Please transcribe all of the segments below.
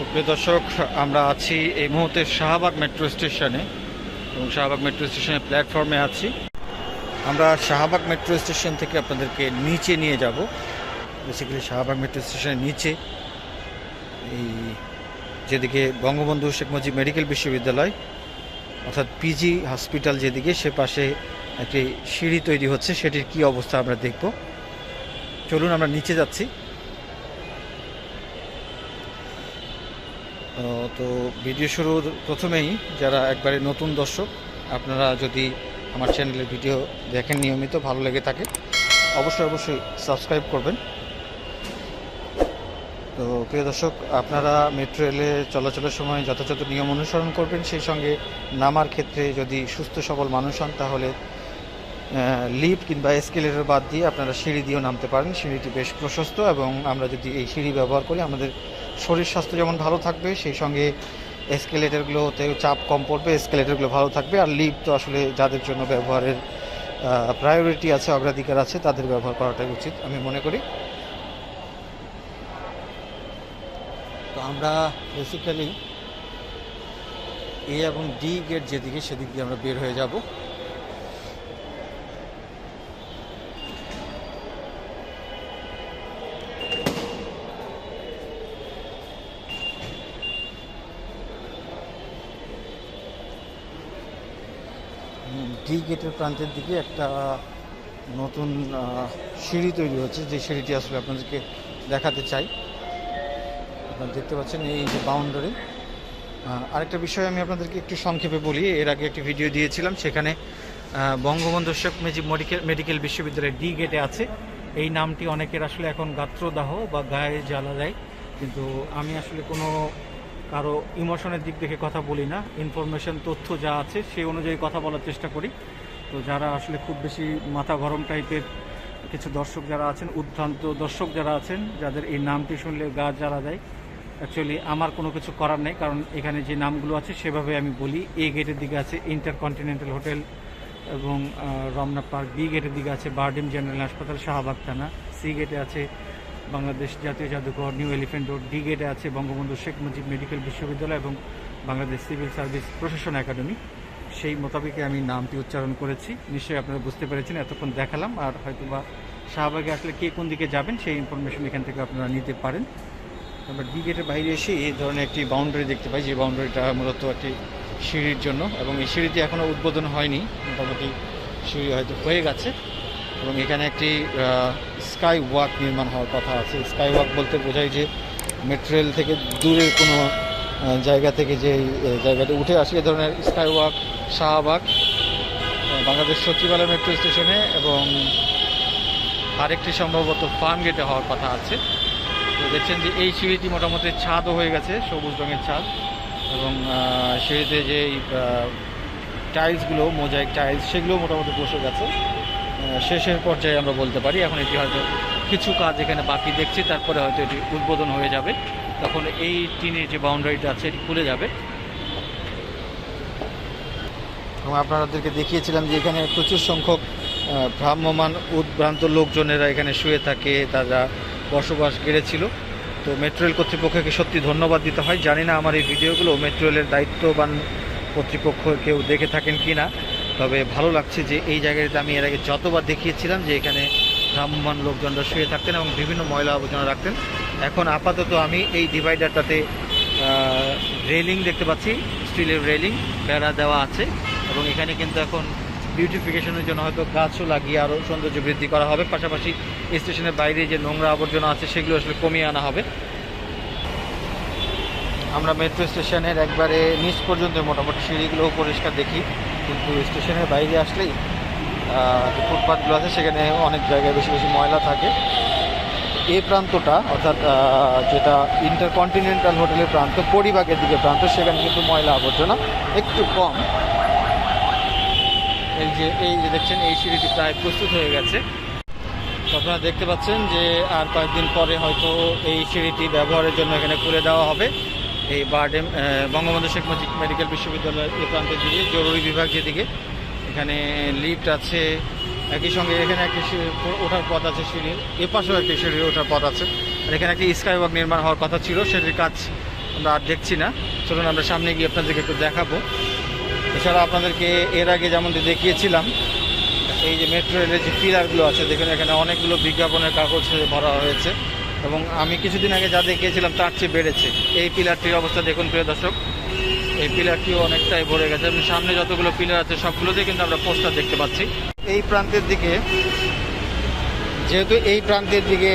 সুপ্রিয় দর্শক, আমরা আছি এই মুহূর্তে শাহবাগ মেট্রো স্টেশনে এবং শাহবাগ মেট্রো স্টেশনের প্ল্যাটফর্মে আছি। আমরা শাহবাগ মেট্রো স্টেশন থেকে আপনাদেরকে নিচে নিয়ে যাব। বেসিক্যালি শাহবাগ মেট্রো স্টেশনের নিচে, এই যেদিকে বঙ্গবন্ধু শেখ মুজিব মেডিকেল বিশ্ববিদ্যালয়, অর্থাৎ পিজি হসপিটাল যেদিকে, সে পাশে একটি সিঁড়ি তৈরি হচ্ছে, সেটির কি অবস্থা আমরা দেখব। চলুন আমরা নিচে যাচ্ছি। তো ভিডিও শুরুর প্রথমেই যারা একবারে নতুন দর্শক, আপনারা যদি আমার চ্যানেলের ভিডিও দেখেন নিয়মিত, ভালো লেগে থাকে, অবশ্যই অবশ্যই সাবস্ক্রাইব করবেন। তো প্রিয় দর্শক, আপনারা মেট্রো রেলে চলাচলের সময় যথাযথ নিয়ম অনুসরণ করবেন, সেই সঙ্গে নামার ক্ষেত্রে যদি সুস্থ সবল মানুষ হন, তাহলে লিফট কিংবা এসকেলেটর বাদ দিয়ে আপনারা সিঁড়ি দিয়েও নামতে পারেন। সিঁড়িটি বেশ প্রশস্ত এবং আমরা যদি এই সিঁড়ি ব্যবহার করি, আমাদের শরীর স্বাস্থ্য যেমন ভালো থাকবে, সেই সঙ্গে এসকেলেটরগুলোতেও চাপ কম পড়বে এসকেলেটরগুলো ভালো থাকবে। আর লিফট তো আসলে যাদের জন্য ব্যবহারের প্রায়োরিটি আছে, অগ্রাধিকার আছে, তাদের ব্যবহার করাটাই উচিত, আমি মনে করি। তো আমরা বেসিক্যালি এ এবং ডি গেট যেদিকে, সেদিক দিয়ে আমরা বের হয়ে যাব। ডি গেটের প্রান্তের দিকে একটা নতুন সিঁড়ি তৈরি হচ্ছে। যে সিঁড়িটি আসলে আপনাদেরকে দেখাতে চাই। আপনারা দেখতে পাচ্ছেন এই যে বাউন্ডারি আরেকটা বিষয় আমি আপনাদেরকে একটু সংক্ষেপে বলি। এর আগে একটি ভিডিও দিয়েছিলাম, সেখানে বঙ্গবন্ধু শেখ মুজিব মেডিকেল মেডিকেল বিশ্ববিদ্যালয়ের ডি গেটে আছে। এই নামটি অনেকের আসলে এখন গাত্রদাহ বা গায়ে জ্বালা দেয়। কিন্তু আমি আসলে কোনো কারও ইমোশনের দিক দেখে কথা বলি না। ইনফরমেশন তথ্য যা আছে সেই অনুযায়ী কথা বলার চেষ্টা করি। তো যারা আসলে খুব বেশি মাথা গরম টাইপের কিছু দর্শক যারা আছেন, উদ্ভ্রান্ত দর্শক যারা আছেন, যাদের এই নামটি শুনলে গা জ্বালা দেয় অ্যাকচুয়ালি আমার কোনো কিছু করার নেই। কারণ এখানে যে নামগুলো আছে সেভাবে আমি বলি। এ গেটের দিকে আছে ইন্টারকন্টিনেন্টাল হোটেল এবং রমনা পার্ক। বি গেটের দিকে আছে বারডিম জেনারেল হাসপাতাল শাহবাগ থানা। সি গেটে আছে বাংলাদেশ জাতীয় জাদুঘর নিউ এলিফেন্ট রোড ডি গেটে আছে বঙ্গবন্ধু শেখ মুজিব মেডিকেল বিশ্ববিদ্যালয় এবং বাংলাদেশ সিভিল সার্ভিস প্রশাসন একাডেমি। সেই মোতাবেকে আমি নামটি উচ্চারণ করেছি। নিশ্চয়ই আপনারা বুঝতে পেরেছেন, এতক্ষণ দেখালাম আর হয়তো বা শাহবাগে আসলে কে কোন দিকে যাবেন সেই ইনফরমেশন এখান থেকে আপনারা নিতে পারেন। আমরা ডি গেটের বাইরে এসে এই ধরনের একটি বাউন্ডারি দেখতে পাই, যে বাউন্ডারিটা মূলত একটি সিঁড়ির জন্য এবং এই সিঁড়িটি এখনও উদ্বোধন হয়নি। মোটামুটি সিঁড়ি হয়তো হয়ে গেছে এবং এখানে একটি স্কাই ওয়াক নির্মাণ হওয়ার কথা আছে। স্কাই ওয়াক বলতে বোঝায় যে মেট্রো রেল থেকে দূরের কোনো জায়গা থেকে যে জায়গাটা উঠে আসে, এ ধরনের স্কাই ওয়াক শাহবাগ বাংলাদেশ সচিবালয় মেট্রো স্টেশনে এবং আরেকটি সম্ভবত ফার্ম গেটে হওয়ার কথা আছে। তো দেখছেন যে এই সিঁড়িটি মোটামুটি ছাদও হয়ে গেছে, সবুজ রঙের ছাদ এবং সিঁড়িতে যে টাইলসগুলো, মোজাইক টাইলস সেগুলো মোটামুটি বসে গেছে। শেষের পর্যায়ে আমরা বলতে পারি, এখন এটি হয়তো কিছু কাজ এখানে বাকি দেখছি, তারপরে হয়তো এটি উদ্বোধন হয়ে যাবে। তখন এই টিনের যে বাউন্ডারিটা আছে, এটি খুলে যাবে। এবং আপনাদেরকে দেখিয়েছিলাম যে এখানে প্রচুর সংখ্যক ভ্রাম্যমান উদ্ভ্রান্ত লোকজনেরা এখানে শুয়ে থাকে, তারা বসবাস গেড়েছিল। তো মেট্রো রেল কর্তৃপক্ষকে সত্যি ধন্যবাদ দিতে হয়। জানি না আমার এই ভিডিওগুলো মেট্রো রেলের দায়িত্ববান কর্তৃপক্ষ কেউ দেখে থাকেন কি না তবে ভালো লাগছে যে এই জায়গাটাতে আমি এর আগে যতবার দেখিয়েছিলাম যে এখানে ভ্রাম্যমান লোকজনরা শুয়ে থাকতেন এবং বিভিন্ন ময়লা আবর্জনা রাখতেন। এখন আপাতত আমি এই ডিভাইডারটাতে রেলিং দেখতে পাচ্ছি, স্টিলের রেলিং, বেড়া দেওয়া আছে এবং এখানে কিন্তু এখন বিউটিফিকেশনের জন্য হয়তো গাছও লাগিয়ে আরও সৌন্দর্য বৃদ্ধি করা হবে। পাশাপাশি স্টেশনের বাইরে যে নোংরা আবর্জনা আছে সেগুলো আসলে কমিয়ে আনা হবে। আমরা মেট্রো স্টেশনের একবারে নিচ পর্যন্ত মোটামুটি সিঁড়িগুলোও পরিষ্কার দেখি। কিন্তু স্টেশনের বাইরে আসলেই যে ফুটপাথগুলো আছে সেখানে অনেক জায়গায় বেশি বেশি ময়লা থাকে। এই প্রান্তটা, অর্থাৎ যেটা ইন্টারকন্টিনেন্টাল হোটেলের প্রান্ত, পরিবাগের দিকে প্রান্ত, সেখানে কিন্তু ময়লা আবর্জনা একটু কম। এই যে এই যে দেখছেন, এই সিঁড়িটি প্রায় প্রস্তুত হয়ে গেছে। আপনারা দেখতে পাচ্ছেন যে, আর কয়েকদিন পরে হয়তো এই সিঁড়িটি ব্যবহারের জন্য এখানে খুলে দেওয়া হবে। এই বারডেম বঙ্গবন্ধু শেখ মুজিব মেডিকেল বিশ্ববিদ্যালয়ের এই প্রান্তের দিকে জরুরি বিভাগ যেদিকে, এখানে লিফট আছে, একই সঙ্গে এখানে একটি ওঠার পথ আছে সিঁড়ির, এ পাশেও একটি সিঁড়ির ওঠার পথ আছে। আর এখানে একটি স্কাই ওয়াক নির্মাণ হওয়ার কথা ছিল, সেটির কাজ আমরা আর দেখছি না। চলুন আমরা সামনে গিয়ে আপনাদেরকে একটু দেখাবো। এছাড়া আপনাদেরকে এর আগে যেমন দেখিয়েছিলাম, এই যে মেট্রো রেলের যে পিলারগুলো আছে, দেখুন এখানে অনেকগুলো বিজ্ঞাপনের কাগজ ভরা হয়েছে। এবং আমি কিছুদিন আগে যা দেখিয়েছিলাম তার চেয়ে বেড়েছে। এই পিলারটির অবস্থা দেখুন প্রিয় দর্শক। এই পিলারটিও অনেকটাই ভরে গেছে এবং সামনে যতগুলো পিলার আছে সবগুলোতেই কিন্তু আমরা পোস্টার দেখতে পাচ্ছি। এই প্রান্তের দিকে, যেহেতু এই প্রান্তের দিকে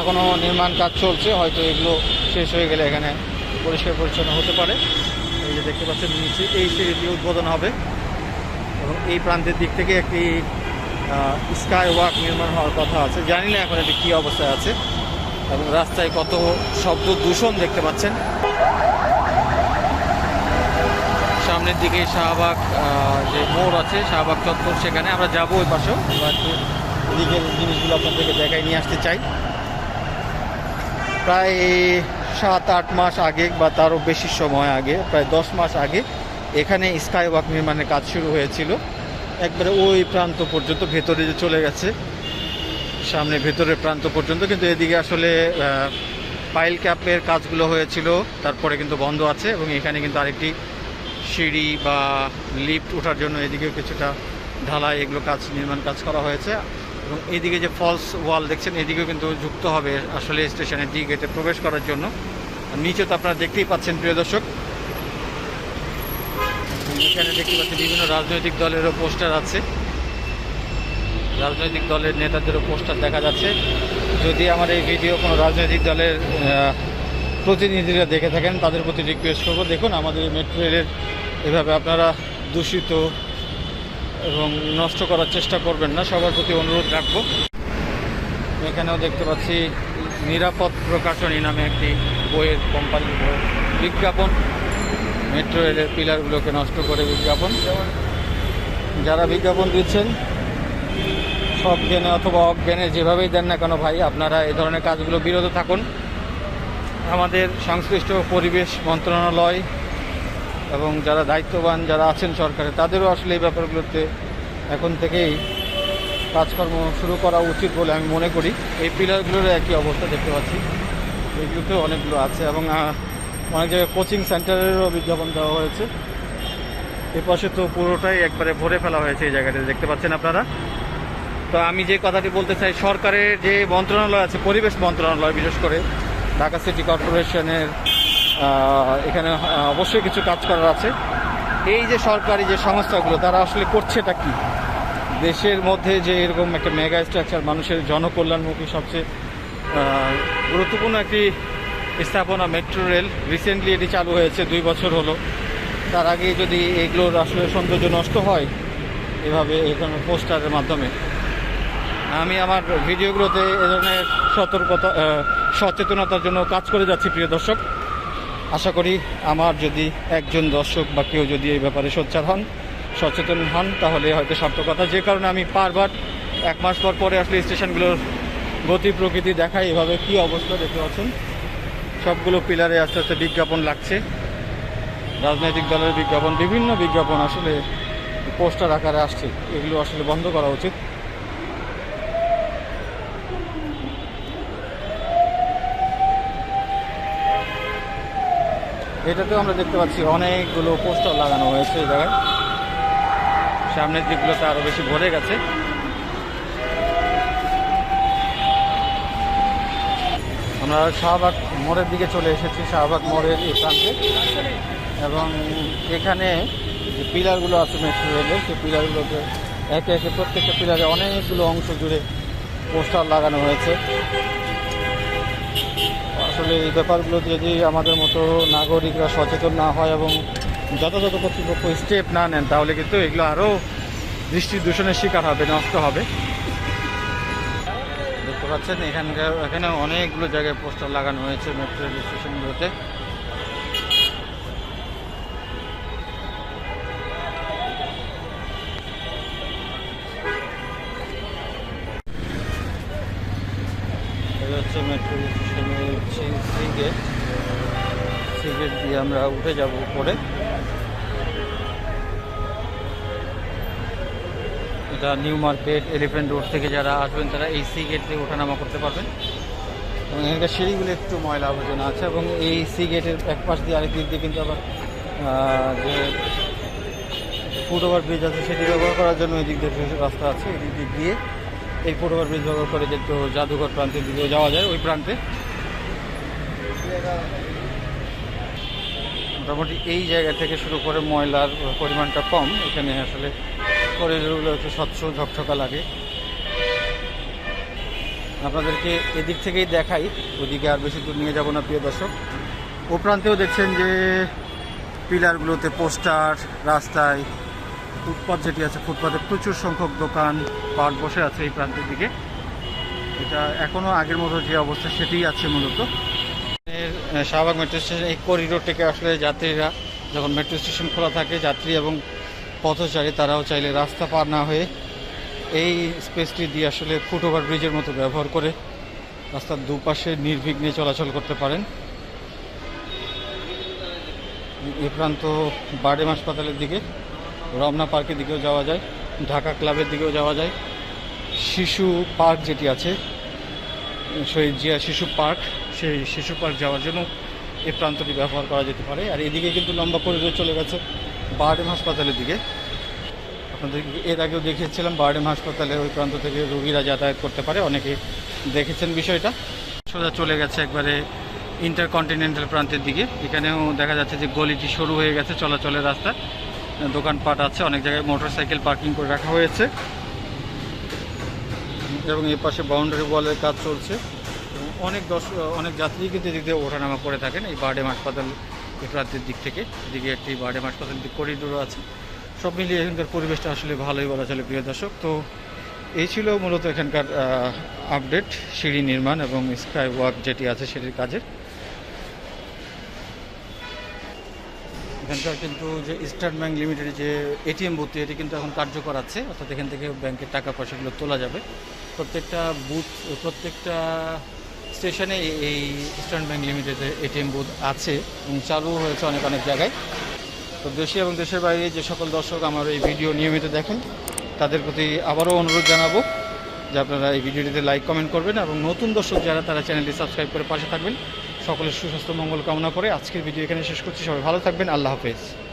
এখনও নির্মাণ কাজ চলছে, হয়তো এগুলো শেষ হয়ে গেলে এখানে পরিষ্কার পরিচ্ছন্ন হতে পারে। এই যে দেখতে পাচ্ছেন নিচে এই সিঁড়িটি উদ্বোধন হবে। এবং এই প্রান্তের দিক থেকে একটি স্কাই ওয়াক নির্মাণ হওয়ার কথা আছে। জানি না এখন এটি কী অবস্থায় আছে। এবং রাস্তায় কত শব্দ দূষণ দেখতে পাচ্ছেন। সামনের দিকে শাহবাগ যে মোড় আছে, শাহবাগ চত্বর সেখানে আমরা যাব ওই পাশেও। এদিকের জিনিসগুলো আপনাদেরকে দেখায় নিয়ে আসতে চাই। প্রায় সাত, আট মাস আগে বা তারও বেশি সময় আগে, প্রায় দশ মাস আগে এখানে স্কাই ওয়াক নির্মাণের কাজ শুরু হয়েছিল। একবারে ওই প্রান্ত পর্যন্ত ভেতরে যে চলে গেছে। সামনে ভেতরের প্রান্ত পর্যন্ত, কিন্তু এদিকে আসলে পাইল ক্যাপের কাজগুলো হয়েছিল, তারপরে কিন্তু বন্ধ আছে এবং এখানে কিন্তু আরেকটি সিঁড়ি বা লিফট ওঠার জন্য এদিকেও কিছুটা ঢালাই, এগুলো কাজ, নির্মাণ কাজ করা হয়েছে। এবং এদিকে যে ফলস ওয়াল দেখছেন, এদিকেও কিন্তু যুক্ত হবে আসলে স্টেশনের ডি গেটে প্রবেশ করার জন্য। নিচে তো আপনারা দেখতেই পাচ্ছেন, প্রিয় দর্শক, এখানে দেখতে পাচ্ছেন বিভিন্ন রাজনৈতিক দলেরও পোস্টার আছে। রাজনৈতিক দলের নেতাদেরও পোস্টার দেখা যাচ্ছে। যদি আমার এই ভিডিও কোনো রাজনৈতিক দলের প্রতিনিধিরা দেখে থাকেন, তাদের প্রতি রিকোয়েস্ট করব। দেখুন, আমাদের এই মেট্রো রেলের এভাবে আপনারা দূষিত এবং নষ্ট করার চেষ্টা করবেন না। সবার প্রতি অনুরোধ রাখব। এখানেও দেখতে পাচ্ছি নিরাপদ প্রকাশনী নামে একটি বইয়ের কোম্পানি বিজ্ঞাপন। মেট্রো রেলের পিলারগুলোকে নষ্ট করে বিজ্ঞাপন। যারা বিজ্ঞাপন দিচ্ছেন সব জ্ঞানে অথবা অজ্ঞানে যেভাবেই দেন না কেন ভাই, আপনারা এই ধরনের কাজগুলো বিরত থাকুন। আমাদের সংশ্লিষ্ট পরিবেশ মন্ত্রণালয় এবং যারা দায়িত্ববান, যারা আছেন সরকারে, তাদেরও আসলে এই ব্যাপারগুলোতে এখন থেকেই কাজকর্ম শুরু করা উচিত বলে আমি মনে করি। এই পিলারগুলোর একই অবস্থা দেখতে পাচ্ছি। এগুলোতেও অনেকগুলো আছে এবং অনেক জায়গায় কোচিং সেন্টারেরও বিজ্ঞাপন দেওয়া হয়েছে। এপাশে তো পুরোটাই একবারে ভরে ফেলা হয়েছে এই জায়গাটা দেখতে পাচ্ছেন আপনারা? তো আমি যে কথাটি বলতে চাই, সরকারের যে মন্ত্রণালয় আছে, পরিবেশ মন্ত্রণালয় বিশেষ করে, ঢাকা সিটি কর্পোরেশনের এখানে অবশ্যই কিছু কাজ করার আছে। এই যে সরকারি যে সংস্থাগুলো, তারা আসলে করছেটা কি? দেশের মধ্যে যে এরকম একটা মেগা স্ট্রাকচার মানুষের জনকল্যাণমুখী সবচেয়ে গুরুত্বপূর্ণ একটি স্থাপনা মেট্রো রেল রিসেন্টলি এটি চালু হয়েছে, দুই বছর হলো। তার আগে যদি এগুলোর আসলে সৌন্দর্য নষ্ট হয়, এভাবে এখানে পোস্টারের মাধ্যমে আমি আমার ভিডিওগুলোতে এ ধরনের সতর্কতা সচেতনতার জন্য কাজ করে যাচ্ছি, প্রিয় দর্শক। আশা করি আমার যদি একজন দর্শক বা কেউ যদি এই ব্যাপারে সোচ্চার হন, সচেতন হন, তাহলে হয়তো সার্থকতা। যে কারণে আমি বারবার এক মাস পর পরে আসলে স্টেশনগুলোর গতি প্রকৃতি দেখাই, এভাবে কি অবস্থা দেখতে পাচ্ছেন? সবগুলো পিলারে আস্তে আস্তে বিজ্ঞাপন লাগছে। রাজনৈতিক দলের বিজ্ঞাপন, বিভিন্ন বিজ্ঞাপন আসলে পোস্টার আকারে আসছে। এগুলো আসলে বন্ধ করা উচিত। এটাতেও আমরা দেখতে পাচ্ছি অনেকগুলো পোস্টার লাগানো হয়েছে এই জায়গায়। সামনের দিকগুলোতে আরও বেশি ভরে গেছে। আমরা শাহবাগ মোড়ের দিকে চলে এসেছি, শাহবাগ মোড়ের এই প্রান্তে। এবং এখানে যে পিলারগুলো আছে মেট্রো রেলের সেই পিলারগুলোতে একে একে প্রত্যেকটা পিলারে অনেকগুলো অংশ জুড়ে পোস্টার লাগানো হয়েছে। আসলে এই ব্যাপারগুলো যদি আমাদের মতো নাগরিকরা সচেতন না হয় এবং যথাযথ কর্তৃপক্ষ স্টেপ না নেন, তাহলে কিন্তু এগুলো আরও দৃষ্টি দূষণের শিকার হবে, নষ্ট হবে। দেখতে পাচ্ছেন, এখানকার, এখানে অনেকগুলো জায়গায় পোস্টার লাগানো হয়েছে মেট্রো রেল স্টেশনগুলোতে হচ্ছে মেট্রো স্টেশনের সি গেট সি গেট দিয়ে আমরা উঠে যাব উপরে। এটা নিউ মার্কেট, এলিফ্যান্ট রোড থেকে যারা আসবেন, তারা এই সি গেট দিয়ে ওঠানামা করতে পারবেন। এবং এখানকার সিঁড়িগুলো একটু ময়লা আবর্জনা আছে এবং এই সি গেটের এক পাশ দিয়ে আরেক দিক দিয়ে কিন্তু আবার যে ফুট ওভার ব্রিজ আছে সেটি ব্যবহার করার জন্য এই দিক দিয়ে রাস্তা আছে এই দিক দিয়ে এই ফুট ওভার ব্রিজ ব্যবহার করে যেহেতু জাদুঘর প্রান্তের দিকেও যাওয়া যায়, ওই প্রান্তে। মোটামুটি এই জায়গা থেকে শুরু করে ময়লার পরিমাণটা কম। এখানে আসলে করিডোরগুলো একটু স্বচ্ছ, ঝকঝকা লাগে। আপনাদেরকে এদিক থেকেই দেখাই, ওদিকে আর বেশি দূর নিয়ে যাব না, প্রিয় দর্শক। ও প্রান্তেও দেখছেন যে পিলারগুলোতে পোস্টার, রাস্তায় ফুটপাথ যেটি আছে ফুটপাথে প্রচুর সংখ্যক দোকান, পাট বসে আছে এই প্রান্তের দিকে। এটা এখনও আগের মতো যে অবস্থা, সেটিই আছে মূলত। শাহবাগ মেট্রো স্টেশন এই করিডোর থেকে আসলে যাত্রীরা যখন মেট্রো স্টেশন খোলা থাকে, যাত্রী এবং পথচারী তারাও চাইলে রাস্তা পার না হয়ে এই স্পেসটি দিয়ে আসলে ফুট ওভার ব্রিজের মতো ব্যবহার করে রাস্তার দুপাশে নির্বিঘ্নে চলাচল করতে পারেন। এ প্রান্ত বার্ডেম হাসপাতালের দিকে, রমনা পার্কের দিকেও যাওয়া যায়, ঢাকা ক্লাবের দিকেও যাওয়া যায়। শিশু পার্ক যেটি আছে, শহীদ জিয়া শিশু পার্ক সেই শিশু পার্ক যাওয়ার জন্য এই প্রান্তটি ব্যবহার করা যেতে পারে। আর এদিকে কিন্তু লম্বা করিডোর চলে গেছে বার্ডেম হাসপাতালের দিকে। আপনাদের এর আগেও দেখিয়েছিলাম, বার্ডেম হাসপাতালে ওই প্রান্ত থেকে রোগীরা যাতায়াত করতে পারে। অনেকে দেখেছেন বিষয়টা। সোজা চলে গেছে একবারে ইন্টারকন্টিনেন্টাল প্রান্তের দিকে। এখানেও দেখা যাচ্ছে যে গলিটি শুরু হয়ে গেছে চলাচলের রাস্তা। দোকানপাট আছে, অনেক জায়গায় মোটরসাইকেল পার্কিং করে রাখা হয়েছে। এবং এর পাশে বাউন্ডারি ওয়ালের কাজ চলছে। অনেক দর্শক অনেক যাত্রী কিন্তু এদিক দিয়ে ওঠানামা করে থাকেন। এই বার্ডেম হাসপাতাল প্রান্তের দিক থেকে। এদিকে একটি বার্ডেম হাসপাতাল করিডোরও আছে। সব মিলিয়ে এখানকার পরিবেশটা আসলে ভালোই বলা চলে, প্রিয় দর্শক। তো এই ছিল মূলত এখানকার আপডেট সিঁড়ি নির্মাণ এবং স্কাই ওয়াক যেটি আছে সেটির কাজের। এখানকার কিন্তু যে ইস্টার্ন ব্যাংক লিমিটেডের যে এটিএম বুথটি এটি কিন্তু এখন কার্যকর আছে। অর্থাৎ এখান থেকে ব্যাংকের টাকা পয়সাগুলো তোলা যাবে। প্রত্যেকটা বুথ, প্রত্যেকটা স্টেশনে এই- ইস্টার্ন ব্যাংক লিমিটেডের এটিএম বুথ আছে এবং চালু হয়েছে অনেক অনেক জায়গায়। তো দেশে এবং দেশের বাইরে যে সকল দর্শক আমার এই ভিডিও নিয়মিত দেখেন, তাদের প্রতি আবারও অনুরোধ জানাব যে আপনারা এই ভিডিওটিতে লাইক, কমেন্ট করবেন এবং নতুন দর্শক যারা, তারা চ্যানেলটি সাবস্ক্রাইব করে পাশে থাকবেন। সকলের সুস্বাস্থ্য, মঙ্গল কামনা করে আজকের ভিডিও এখানে শেষ করছি। সবাই ভালো থাকবেন। আল্লাহ হাফেজ।